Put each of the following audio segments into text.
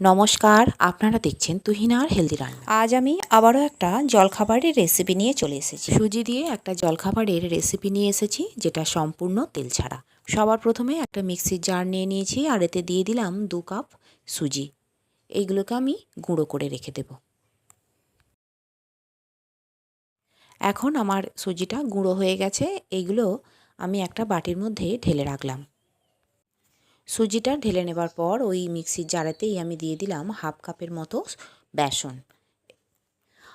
নমস্কার আপনারা দেখছেন তুহিনার হেলদি রান্না। আজ আমি আবারও একটা জলখাবারের রেসিপি নিয়ে চলে এসেছি। সুজি দিয়ে একটা জলখাবারের রেসিপি নিয়ে এসেছি যেটা সম্পূর্ণ তেল ছাড়া। সবার প্রথমে একটা মিক্সির জার নিয়ে নিয়েছি আর এতে দিয়ে দিলাম দু কাপ সুজি। এইগুলোকে আমি গুঁড়ো করে রেখে দেব। এখন আমার সুজিটা গুঁড়ো হয়ে গেছে এইগুলো আমি একটা বাটির মধ্যে ঢেলে রাখলাম। সুজিটা ঢেলে নেবার পর ওই মিক্সির জারেতেই আমি দিয়ে দিলাম হাফ কাপের মতো বেসন।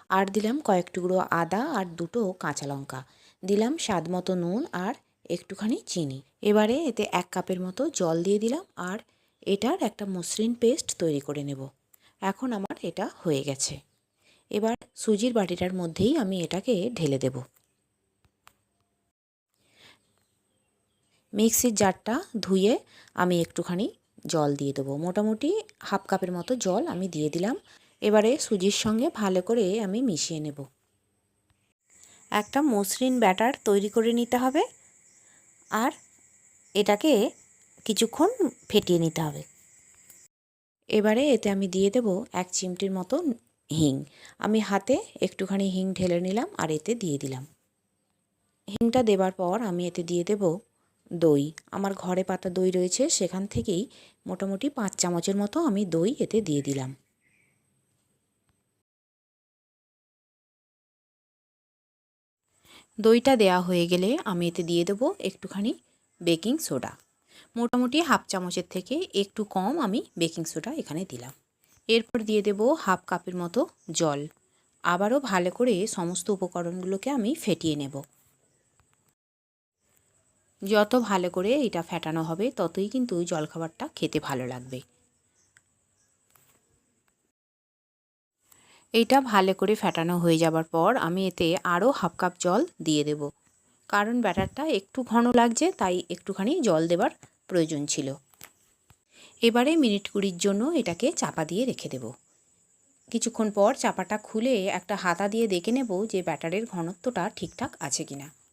আর দিলাম কয়েক টুকরো আদা আর দুটো কাঁচা লঙ্কা। দিলাম স্বাদ মতো নুন আর একটুখানি চিনি। এবারে এতে এক কাপের মতো জল দিয়ে দিলাম আর এটার একটা মসৃণ পেস্ট তৈরি করে নেব। এখন আমার এটা হয়ে গেছে। এবার সুজির বাটিটার মধ্যেই আমি এটাকে ঢেলে দেবো। মিক্সির জারটা ধুয়ে আমি একটুখানি জল দিয়ে দেবো। মোটামুটি হাফ কাপের মতো জল আমি দিয়ে দিলাম। এবারে সুজির সঙ্গে ভালো করে আমি মিশিয়ে নেব। একটা মসৃণ ব্যাটার তৈরি করে নিতে হবে আর এটাকে কিছুক্ষণ ফেটিয়ে নিতে হবে। এবারে এতে আমি দিয়ে দেব এক চিমটির মতো হিং। আমি হাতে একটুখানি হিং ঢেলে নিলাম আর এতে দিয়ে দিলাম। হিংটা দেবার পর আমি এতে দিয়ে দেবো দই। আমার ঘরে পাতা দই রয়েছে, সেখান থেকেই মোটামুটি পাঁচ চামচের মতো আমি দই এতে দিয়ে দিলাম। দইটা দেয়া হয়ে গেলে আমি এতে দিয়ে দেবো একটুখানি বেকিং সোডা। মোটামুটি হাফ চামচের থেকে একটু কম আমি বেকিং সোডা এখানে দিলাম। এরপর দিয়ে দেব হাফ কাপের মতো জল। আবারও ভালো করে সমস্ত উপকরণগুলোকে আমি ফেটিয়ে নেব। যত ভালো করে এটা ফেটানো হবে, ততই কিন্তু জলখাবারটা খেতে ভালো লাগবে। এইটা ভালো করে ফেটানো হয়ে যাবার পর আমি এতে আরও হাফ কাপ জল দিয়ে দেব। কারণ ব্যাটারটা একটু ঘন লাগছে, তাই একটুখানি জল দেবার প্রয়োজন ছিল। এবারে মিনিট কুড়ির জন্য এটাকে চাপা দিয়ে রেখে দেব। কিছুক্ষণ পর চাপাটা খুলে একটা হাতা দিয়ে দেখে নেব যে ব্যাটারের ঘনত্বটা ঠিকঠাক আছে কিনা।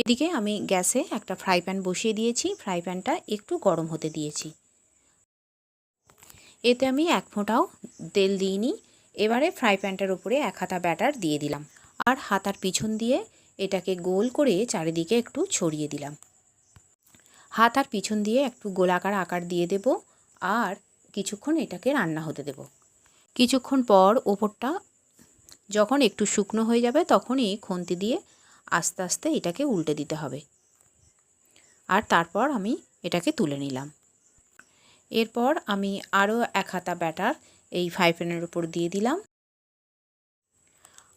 এদিকে আমি গ্যাসে একটা ফ্রাই প্যান বসিয়ে দিয়েছি। ফ্রাই প্যানটা একটু গরম হতে দিয়েছি। এতে আমি এক ফোঁটাও তেল দিইনি। এবারে ফ্রাই প্যানটার উপরে এক হাতা ব্যাটার দিয়ে দিলাম। আর হাতার পিছন দিয়ে এটাকে গোল করে চারিদিকে একটু ছড়িয়ে দিলাম। হাতার পিছন দিয়ে একটু গোলাকার আকার দিয়ে দেব আর কিছুক্ষণ এটাকে রান্না হতে দেব। কিছুক্ষণ পর ওপরটা যখন একটু শুকনো হয়ে যাবে তখনই খুন্তি দিয়ে আস্তে আস্তে এটাকে উল্টে দিতে হবে। আর তারপর আমি এটাকে তুলে নিলাম। এরপর আমি আরও এক হাতা ব্যাটার এই ফ্রাই প্যানের উপর দিয়ে দিলাম।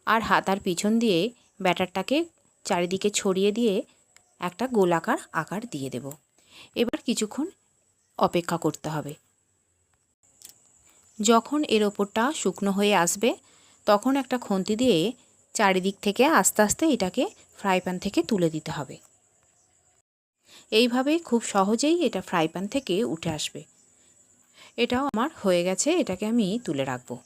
আর হাতার পিছন দিয়ে ব্যাটারটাকে চারিদিকে ছড়িয়ে দিয়ে একটা গোলাকার আকার দিয়ে দেব। এবার কিছুক্ষণ অপেক্ষা করতে হবে। যখন এর ওপরটা শুকনো হয়ে আসবে, তখন একটা খন্তি দিয়ে চারিদিক থেকে আস্তে আস্তে এটাকে ফ্রাই প্যান থেকে তুলে দিতে হবে। এইভাবে খুব সহজেই এটা ফ্রাই প্যান থেকে উঠে আসবে। এটাও আমার হয়ে গেছে, এটাকে আমি তুলে রাখব।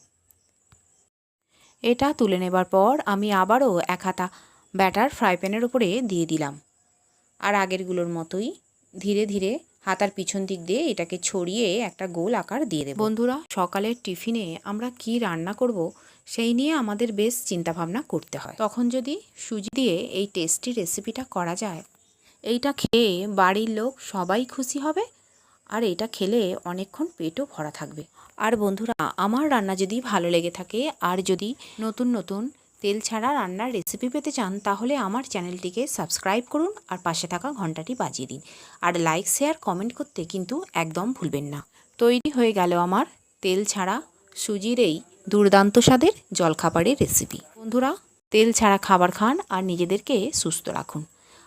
এটা তুলে নেবার পর আমি আবারও এক হাতা ব্যাটার ফ্রাই প্যানের উপরে দিয়ে দিলাম। আর আগেরগুলোর মতোই ধীরে ধীরে হাতার পিছন দিক দিয়ে এটাকে ছড়িয়ে একটা গোল আকার দিয়ে দেব। বন্ধুরা, সকালের টিফিনে আমরা কি রান্না করব সেই নিয়ে আমাদের বেশ চিন্তাভাবনা করতে হয়। তখন যদি সুজি দিয়ে এই টেস্টি রেসিপিটা করা যায়, এইটা খেয়ে বাড়ির লোক সবাই খুশি হবে আর এটা খেলে অনেকক্ষণ পেটও ভরা থাকবে। আর বন্ধুরা, আমার রান্না যদি ভালো লেগে থাকে আর যদি নতুন নতুন তেল ছাড়া রান্নার রেসিপি পেতে চান, তাহলে আমার চ্যানেলটিকে সাবস্ক্রাইব করুন আর পাশে থাকা ঘন্টাটি বাজিয়ে দিন। আর লাইক, শেয়ার, কমেন্ট করতে কিন্তু একদম ভুলবেন না। তৈরি হয়ে গেল আমার তেল ছাড়া সুজির এই দুর্দান্ত স্বাদের জলখাবারের রেসিপি বন্ধুরা, তেল ছাড়া খাবার খান আর নিজেদেরকে সুস্থ রাখুন।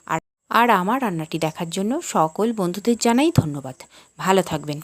আর আর আমার রান্নাটি দেখার জন্য সকল বন্ধুদের জানাই ধন্যবাদ। ভালো থাকবেন।